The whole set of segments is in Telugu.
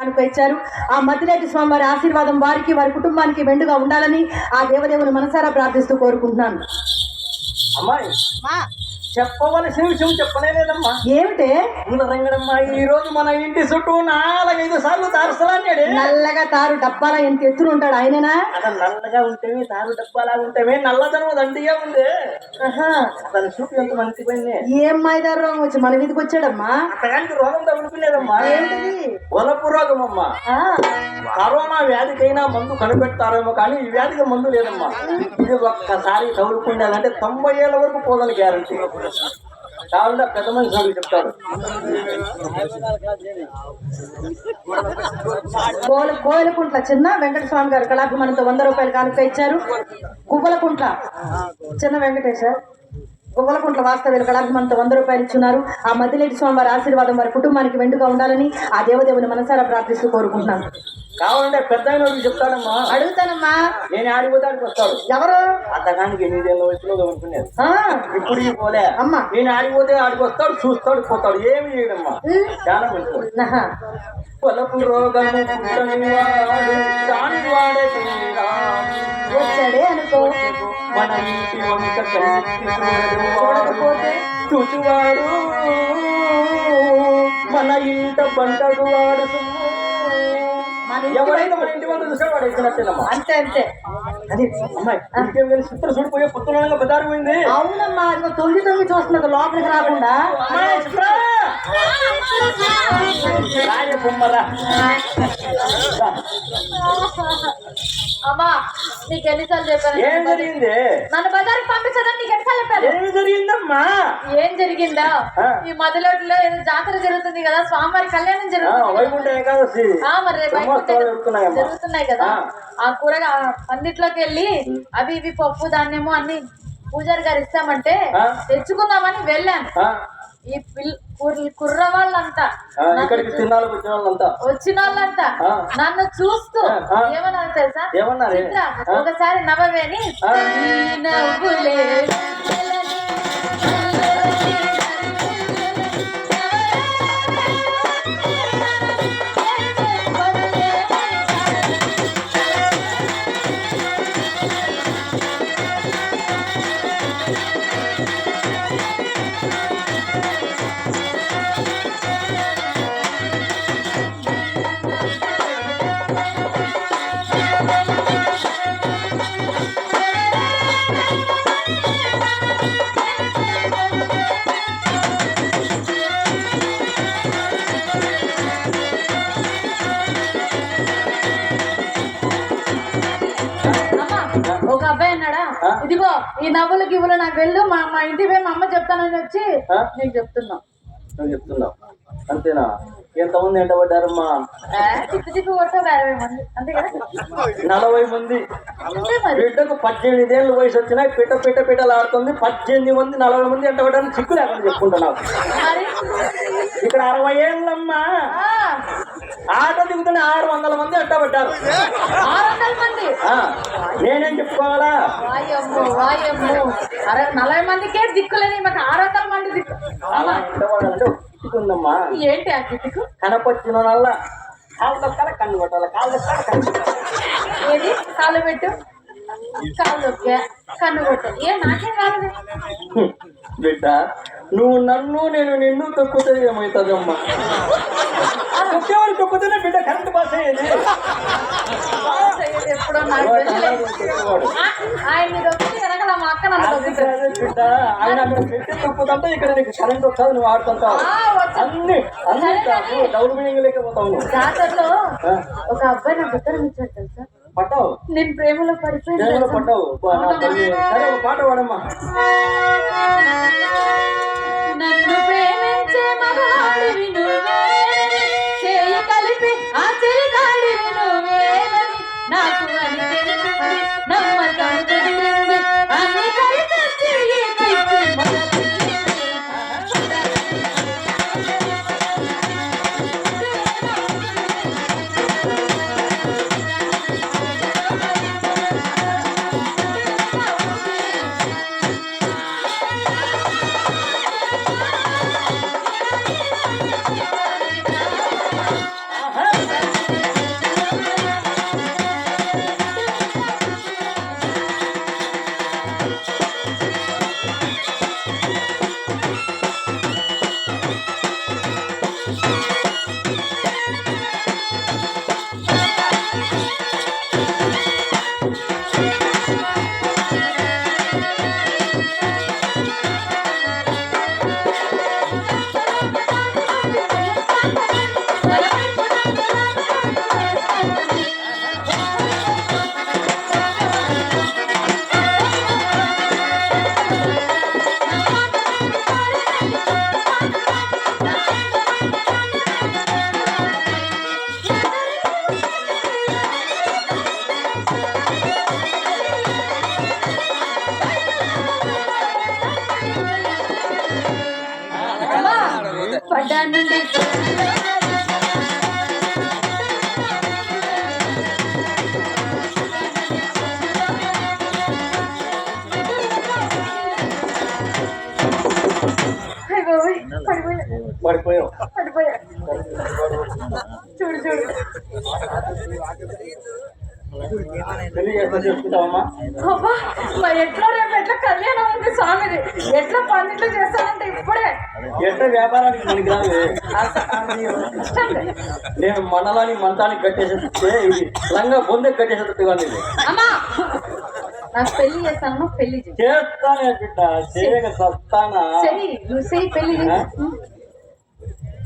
ఇచ్చారు ఆ మధ్యలేటి స్వామి వారి ఆశీర్వాదం వారికి వారి కుటుంబానికి మెండుగా ఉండాలని ఆ దేవదేవుని మనసారా ప్రార్థిస్తూ కోరుకుంటున్నాను. అమ్మాయి. చెప్పవలసిన విషయం చెప్పనే లేదమ్మా. ఏమిటే? రంగడమ్మా ఈ రోజు మన ఇంటి చుట్టూ నాలుగైదు సార్లు తారసలాన్నాడే నల్లగా తారు డబ్బాల ఎంత ఎత్తున ఉంటాడు ఆయననా? అతను నల్లగా ఉంటేవి తారు డబ్బాలా ఉంటేవి నల్లదనం దండిగా ఉంది. అతని చూపు ఎంత మంచిపోయింది. ఏం మైదారు రోగం వచ్చి మన వీధికి వచ్చాడమ్మా? అతగానికి రోగం తగులుకునేదమ్మా. ఏంటిది? వలపు రోగం అమ్మా కరోనా వ్యాధికైనా మందు కనిపెడతారేమో కానీ ఈ వ్యాధికి మందు లేదమ్మా. ఇది ఒక్కసారి తగులుకుండాలంటే తొంభై ఏళ్ళ వరకు పోదని గ్యారంటీ. చాలా పెద్ద మనిషి నాకు చెప్తారు కోల కోయలకుంట్ల చిన్న వెంకటస్వామి గారు కళాభిమానంతో వంద రూపాయలు కానుక ఇచ్చారు. కువ్వలకుంట్ల చిన్న వెంకటేశ కువ్వలకుంట్ల వాస్తవ్యులు కళాభిమానంతో వంద రూపాయలు ఇచ్చున్నారు. ఆ మధ్యలేటి స్వామి వారి ఆశీర్వాదం వారి కుటుంబానికి వెండుగా ఉండాలని ఆ దేవదేవుని మనసారా ప్రార్థిస్తూ కోరుకుంటున్నాను. కావాలంటే పెద్ద చెప్తాడమ్మా అడుగుతానమ్మా. నేను ఆడిపోతే ఆడికి వస్తాడు. ఎవరు? అతగానికి ఎనిమిదేళ్ళ వయసులో ఆ, ఇప్పుడు పోలే. అమ్మా. నేను ఆడిపోతే ఆడికి వస్తాడు చూస్తాడు పోతాడు. ఏమి చేయడమ్మా. చాలా. పొలపు రోగము వచ్చాడే అనుకో మన. చూడకపోతే చూచువాడు. మన ఇంట పంటడు వాడు ఎవరైనా మన ఇంటి వంట చూసాడు వాడు వేసినట్టేనమ్మా అంతే అంతే. అది అమ్మాయి ఇంకేం కానీ చిత్ర చూడిపోయే బజారు పోయింది. అవునమ్మా ఇదిగో తొంగి తొంగి చూస్తున్నది లోపలికి రాకుండా. రాయ బొమ్మరా అమ్మా నీకు ఎన్నిసార్లు చెప్పాను? ఏం జరిగింది? నన్ను బజార్కి పంపించదని నీకు ఎన్నిసార్లు చెప్పాను? ఏం జరిగిందమ్మా? ఏం జరిగిందా. ఈ మధ్యలోటిలో ఏదో జాతర జరుగుతుంది కదా స్వామివారి కళ్యాణం జరుగుతుంది ఆ, మరి జరుగుతున్నాయి కదా. ఆ. కూరగా పందిట్లోకి వెళ్ళి అవి ఇవి పప్పు ధాన్యము అన్ని పూజారి గారు ఇస్తామంటే. తెచ్చుకుందామని వెళ్ళాను. ఈ పిల్ కుర్ర- వాళ్ళంతా ఇక్కడికి తిన్నాళ్ళకి వచ్చిన వాళ్ళంతా. వచ్చిన వాళ్ళంతా. నన్ను చూస్తూ. ఏమన్నారు తెలుసా? ఏమన్నారే? ఒకసారి నవ్వవేని. నవ్వులే ఇదిగో ఈ నవ్వులు గివ్వులు నాకు వెళ్ళు మా మా ఇంటి పోయి మా అమ్మ చెప్తానని వచ్చి? నీకు చెప్తున్నా. నువ్వు చెప్తున్నావు. అంతేనా? ఎంతమంది ఎంటబడ్డారమ్మా ఆ, తిప్పి తిప్పి కొట్ట అరవై మంది. అంతే కదా? నలభై మంది. బిడ్డకు పద్దెనిమిది ఏళ్ళు వయసు వచ్చినాయి పిట్ట పిట్ట పిట్టలు ఆడుతుంది పద్దెనిమిది మంది నలభై మంది ఎంటబడ్డారని చిక్కు లేకుండా చెప్పుకుంటున్నావు. ఇక్కడ అరవై ఏళ్ళమ్మా. ఆట దిగుతున్న ఆరు వందల మంది ఆ, నేనేం చెప్పుకోవాలా? వాయమ్మో వాయమ్మో అరే నలభై మందికే దిక్కులని మాకు. ఆరు వందల మంది దిక్కు. అలా ఎంటబడాలంటే ఉందమ్మా. ఏంటి ఆ దిక్కు కనపచ్చిన వల్ల కాళ్ళ కల కన్ను కొట్టాలి కాళ్ళ కల కన్ను ఏది? కాళ్ళు పెట్టు. బిడ్డ నువ్వు నన్ను నేను నిన్ను తొక్కితే ఏమవుతుందమ్మా తొక్కేవాడు తొక్కితేనే బిడ్డ కరెంట్ పాస్ అయ్యేది. బిడ్డ ఆయన అక్కడ పెట్టి తొక్కుతుంటే ఇక్కడ నీకు కరెంట్ వస్తుంది నువ్వు ఆడుతుంటావు. అన్ని అన్ని డౌన్ బిల్డింగ్ లేకపోతావు ఒక అబ్బాయి నాకు ఉత్తరం ఇచ్చాడు తెలుసా? పట్టావు నేను ప్రేమలో పడిపోయింది దేవుడు తెలుసా? పట్టావు బా, నా తల్లి. సరే ఒక పాట పాడమ్మా. నన్ను ప్రేమించే మగవాడివి నువ్వే. పడిపోయావు చూడు చూడు. మరి ఎట్లా రేపు ఎట్లా కళ్యాణం ఉంది స్వామిది? ఎట్లా పన్నెట్లు చేస్తానంటే ఇప్పుడే. ఎట్ట వ్యాపారానికి మనకి రాదు ఇష్టం లేదు. నేను మండలాన్ని మంతానికి కట్టేసేస్తే ఇది. లంగా బొందె కట్టేసేట్టుగా ఇది. అమ్మా నాకు పెళ్ళి చేస్తాను పెళ్ళి చేస్తానే బిడ్డ చేయక సత్తానా? సరే నువ్వు చెయ్యి పెళ్ళి?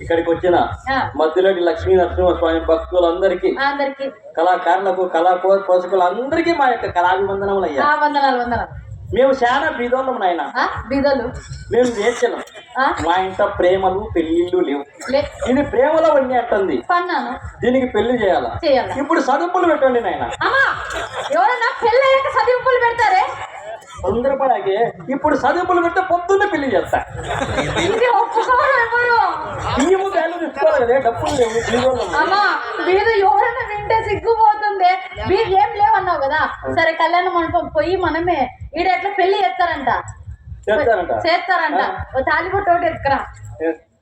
ఇక్కడికి వచ్చిన ఆ. మధ్యలోకి లక్ష్మీ నరసింహస్వామి భక్తులందరికీ అందరికి. కళాకారులకు కళా పోషకులందరికీ మా యొక్క కళాభివందనములు అయ్యా. మేము చాలా బీదోళ్ళం నాయన. బీదలు మేము చేర్చను. ఆ? మా ఇంట్లో ప్రేమలు పెళ్ళిళ్ళు లేవు. ఇది ప్రేమలో వన్నీ అంటుంది. దీనికి పెళ్ళి చేయాలా? ఇప్పుడు చదువులు పెట్టండి నాయన. ఎవరన్నా పెళ్ళి పెడతారే? తొందరపడాకే ఇప్పుడు చదువులు పెడితే పొద్దున్నే పెళ్ళి చేస్తా. బియ్యము బ్యాలు తీసుకోవాలి కదా డబ్బులు లేవు బీదోళ్ళం అమ్మా వీడు ఎవరన్నా వింటే సిగ్గుపోతుంది. వీడు ఏం లేవన్నావు కదా? సరే కళ్యాణ మండపం పోయి మనమే ఈడ ఎట్లా పెళ్ళి చేస్తారంట? చేస్తారంట. చేస్తారంట. ఓ తాలిబొట్టు ఒకటి ఎత్తుకురా.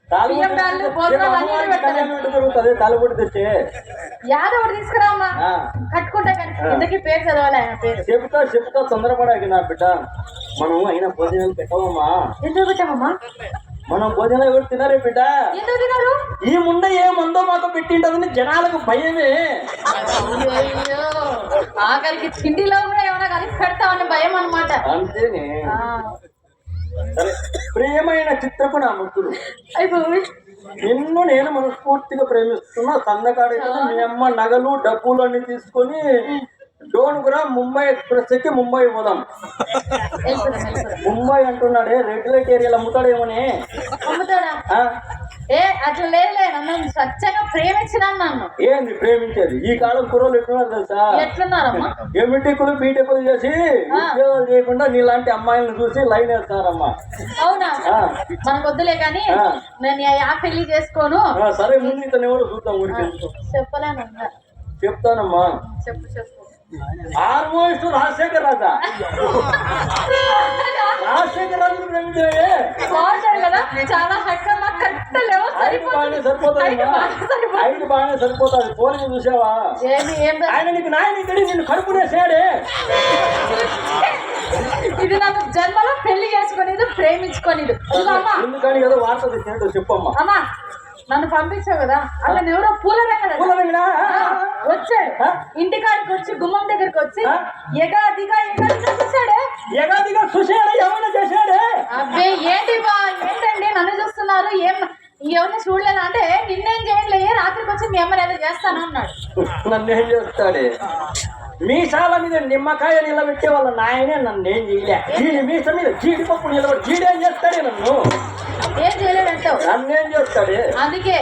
బియ్యం బ్యాళ్ళు, భోజనాలు అన్నీ పెడతారు. జరుగుతుంది తాలిబొట్టు తెచ్చే. యాదో ఒకటి తీసుకురా అమ్మా. ఆ. కట్టుకుంటే కానీ ఇంతకీ పేరు చదవాలి ఆయన పేరు? చెప్తా చెప్తా తొందరపడాకి నా బిడ్డ. మనం అయినా భోజనాలు పెట్టవమ్మా. ఎందుకు పెట్టామమ్మా మనం భోజనాలు ఎవరు తినరే బిడ్డ? ఈ ముండ ఏ మందో మాకు పెట్టింటదని జనాలకు భయమే. ఆఖరికి తిండిలో కూడా ఏమైనా కలిపి పెడతామని భయం అన్నమాట. అంతేనే. ప్రియమైన చిత్రపు నా అయిపోయి నిన్ను నేను మనస్ఫూర్తిగా ప్రేమిస్తున్నా సందకాడ మీ అమ్మ నగలు డబ్బులు అన్ని తీసుకొని డోన్గురా ముంబై ఎక్స్ప్రెస్ ఎక్కి ముంబై పోదాం. ముంబై అంటున్నాడే రెడ్ లైట్ ఏరియాలో అమ్ముతాడేమోనే. అమ్ముతాడా? ఏ అట్లా లేదులే నన్ను స్వచ్ఛంగా ప్రేమించినాను నన్ను. ఏంది ప్రేమించేది? ఈ కాలం కుర్రోళ్ళు ఎట్లున్నారు తెలుసా? ఎట్లున్నారమ్మా? ఎంటెక్కులు బీటెక్కులు చేసి ఉద్యోగాలు చేయకుండా నీలాంటి అమ్మాయిలను చూసి లైన్ వేస్తారమ్మా. అవునా. మనకు వద్దులే కానీ. నేను ఆ పెళ్ళి చేసుకోను. సరే ముందు ఇతను ఎవరు చూద్దాం ఊరికి. చెప్పలేను. చెప్తానమ్మా. చెప్పు చెప్పు. ఆల్మోస్ట్ రాజశేఖర్ రాజా. రాజశేఖర్ రాజు ప్రేమించాడే బాగుంటాడు కదా? చాలా కట్టలేవు ఐదు బాగానే సరిపోతుంది సరిపోతుంది. బాగానే సరిపోతుంది. పోలింగ్ చూసావా? ఆయన నీకు నాయన ఇక్కడి నిన్ను కడుపునేసాడే ఇది నాకు జన్మలో పెళ్ళి చేసుకునేది ప్రేమించుకునేది. ఎందుకని ఏదో వార్త తెచ్చినట్టు చెప్పమ్మా. అమ్మా నన్ను పంపించావు కదా? అతను ఎవరో పూల పూల? వచ్చాడు? ఇంటికాడికి వచ్చి గుమ్మం దగ్గరికి వచ్చి? ఎగాదిగా ఎగాదిగా చూసాడే ఎగాదిగా చూసాడే ఏమైనా చేశాడే? అబ్బే ఏంటి బా ఏంటండి? నన్ను చూస్తున్నారు ఏం ఎవరిని చూడలేదా? అంటే నిన్నేం చేయట్లే రాత్రికి వచ్చి మీ అమ్మని ఏదో చేస్తాను అన్నాడు. నన్ను ఏం చేస్తాడే మీసాల మీద నిమ్మకాయ నిలబెట్టే వాళ్ళ నాయనే నన్ను ఏం చేయలే దీని మీస మీద జీడిపప్పు నిలబడి జీడేం చేస్తాడే నన్ను? ఏం నన్ను చేస్తాడే? అందుకే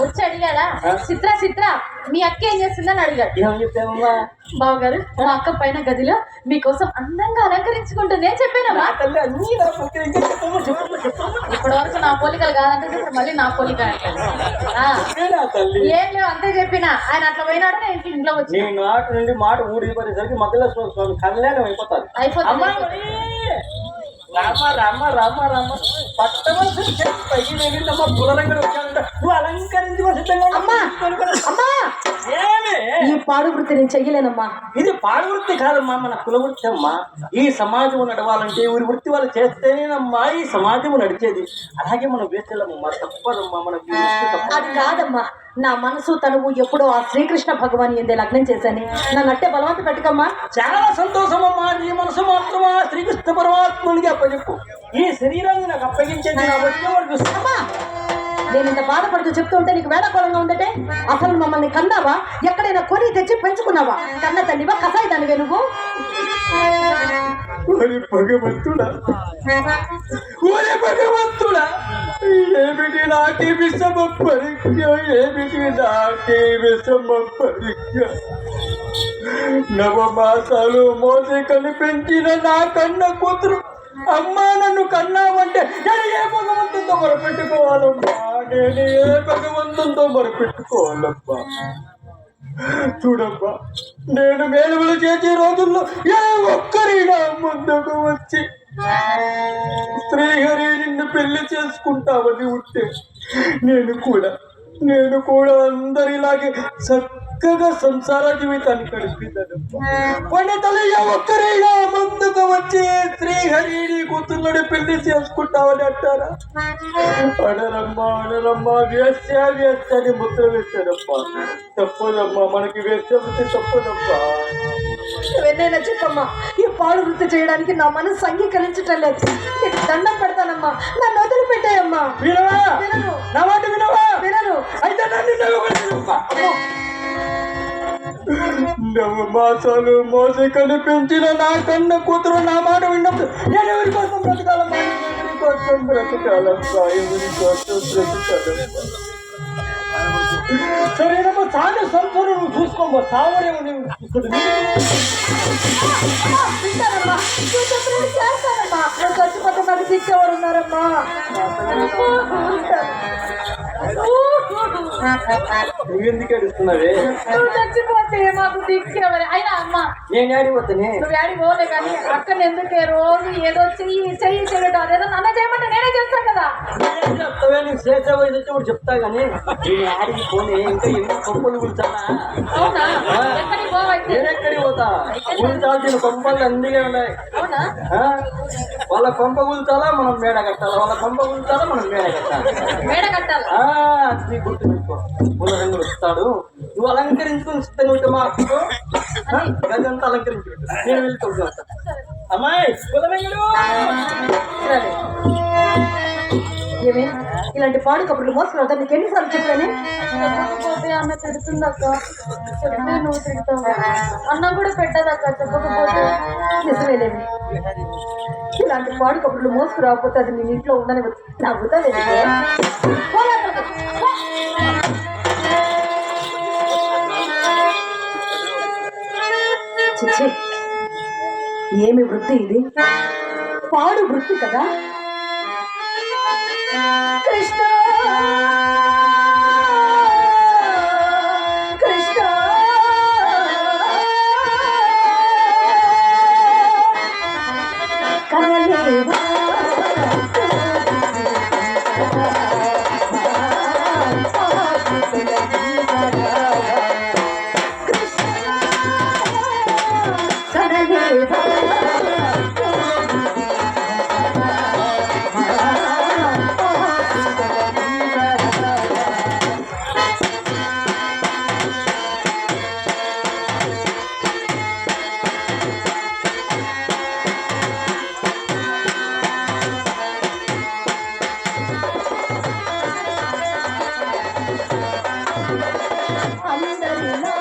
వచ్చి అడిగాడా? చిత్ర చిత్ర మీ అక్క ఏం చేస్తుందని అడిగాడు. ఏం చెప్పావమ్మా? బావగారు మా అక్క పైన గదిలో మీకోసం అందంగా అలంకరించుకుంటుంది నేను చెప్పానమ్మా ఇప్పటి వరకు నా పోలికలు కాదంటే ఇప్పుడు మళ్ళీ నా పోలిక ఏ లేవు అంతే చెప్పిన. ఆయన అట్లా పోయినాడు నేను ఇంట్లో వచ్చి. నాటు నుండి మాట ఊడిపోయేసరికి మధ్యలో కళ్యాణం అయిపోతాది. రామ రామ రామ రామ. పట్టవలసిన పైకి వెళ్ళిందమ్మా పులరంగడు వచ్చాడంట నువ్వు ఉండు. అమ్మా! అమ్మా! ఏమి? ఈ పాడు వృత్తి నేను చెయ్యలేనమ్మా. ఇది పాడవృత్తి కాదమ్మా మన కుల వృత్తి అమ్మా. ఈ సమాజం నడవాలంటే ఊరి వృత్తి వాళ్ళు చేస్తేనేనమ్మా. ఈ సమాజం నడిచేది. అలాగే మనం వేసేళ్ళమ్మా తప్పదమ్మా మన వృత్తి. అది కాదమ్మా. నా మనసు తనువు ఎప్పుడో ఆ శ్రీకృష్ణ భగవాన్ ఎందే లగ్నం చేశాను. నన్ను అట్టే బలవంత పెట్టకమ్మా. చాలా సంతోషం అమ్మా నీ మనసు మాత్రమా శ్రీకృష్ణ పరమాత్మునికి అప్పచెప్పు ఈ శరీరాన్ని నాకు అప్పగించేది నా నేను ఇంత బాధపడుతూ చెప్తుంటే నీకు వేళకోళంగా ఉందటే అసలు మమ్మల్ని కన్నావా? ఎక్కడైనా కొని తెచ్చి పెంచుకున్నావా? కన్న తల్లివా? కసాయి దానివే నువ్వు? ఏమిటి నాకి విషమ పరీక్ష ఏమిటి నాకి విషమ పరీక్ష నవమాసాలు మోసి కనిపించిన నా కన్న కూతురు అమ్మా నన్ను కన్నావంటే నేను ఏ భగవంతుతో మొరపెట్టుకోవాలమ్మా? నేను ఏ భగవంతుతో మొరపెట్టుకోవాలమ్మా? చూడమ్మా నేను మేలుగులు చేసే రోజుల్లో ఏ ఒక్కరైనా ముందుకు వచ్చి శ్రీహరి నిన్ను పెళ్ళి చేసుకుంటామని ఉంటే నేను కూడా నేను కూడా అందరిలాగే చక్కగా సంసార జీవితాన్ని గడిపిద్దాను పండితలయ్య ఒక్కరేగా ముందుకు వచ్చి శ్రీహరిని కూతుర్లని పెళ్ళి చేసుకుంటామని అంటారా? అనరమ్మా అనరమ్మా వేస్య వేస్య అని ముద్ర వేశారమ్మా తప్పదమ్మా మనకి వేస్య వృత్తి తప్పదమ్మా నువ్వెన్నైనా చెప్పమ్మా ఈ పాడు వృత్తి చేయడానికి నా మనసు అంగీకరించటం లేదు. దండం పెడతానమ్మా నన్ను వదిలిపెట్టాయమ్మా. వినవా? నా మాట వినవా? అయితే నన్ను? నవ్వు మాసాలు మోసి కనిపించిన నా కన్న కూతురు నా మాట విన్నప్పుడు నేను ఎవరి కోసం బ్రతకాలమ్మా ఎవరి కోసం బ్రతకాలమ్మా ఎవరి కోసం బ్రతకాలమ్మా సరేనమ్మా సాగు సంసారం నువ్వు చూసుకోమ్మా. సావరేమో ఇక్కడ నువ్వు చేస్తానమ్మా నాకు దిక్కెవరు ఉన్నారమ్మా. నువ్వు ఎందుకు ఏడుస్తున్నావే నువ్వు చచ్చిపోతే మాకు దిక్కేవరి. అయినా అమ్మ నేను ఆడిపోతానే నువ్వు యాడికి పోలే కానీ అక్కని ఎందుకే రోజు ఏదో చెయ్యి చెయ్యి చేయడం అదేదో నన్న చేయమంటే నేనే చేస్తాను కదా. చెప్తావే? నీకు శేష వయసు వచ్చి కూడా చెప్తా కానీ నేను ఆడికి పోనీ ఇంకా ఎన్ని కొంపలు అవునా? ఎక్కడికి పోవైతే? నేను ఎక్కడికి? పోతా గుంచాల్సిన కొంపలు అన్నిగా ఉన్నాయి. అవునా? వాళ్ళ కొంప గుంచాలా మనం మేడ కట్టాలా? వాళ్ళ కొంప గుంచాలా మనం మేడ కట్టాలి? మేడ కట్టాలి? అది గుర్తు పెట్టుకో. పూల రంగులు వస్తాడు. నువ్వు అలంకరించుకొని ఇస్తే నువ్వు మా అక్కకు గదంతా అలంకరించి. పెట్టు. నేను వెళ్ళి అమ్మాయి పూల రంగులు సరే ఏమే? ఇలాంటి పాడు కబుర్లు మోసుకురావద్దా? నీకు ఎన్నిసార్లు చెప్పాను? చెప్పకపోతే చెప్తే నువ్వు తిడతావు. అన్న కూడా పెట్టదక్క చెప్పకపోతే. నిజమేలేమి. లాంటి పాడు కబుర్లు మోసుకురాకపోతే అది నేను ఇంట్లో ఉండని నవ్వుతా వెళ్తే ఏమి వృత్తి ఇది? పాడు వృత్తి కదా? కృష్ణ! అందరిలా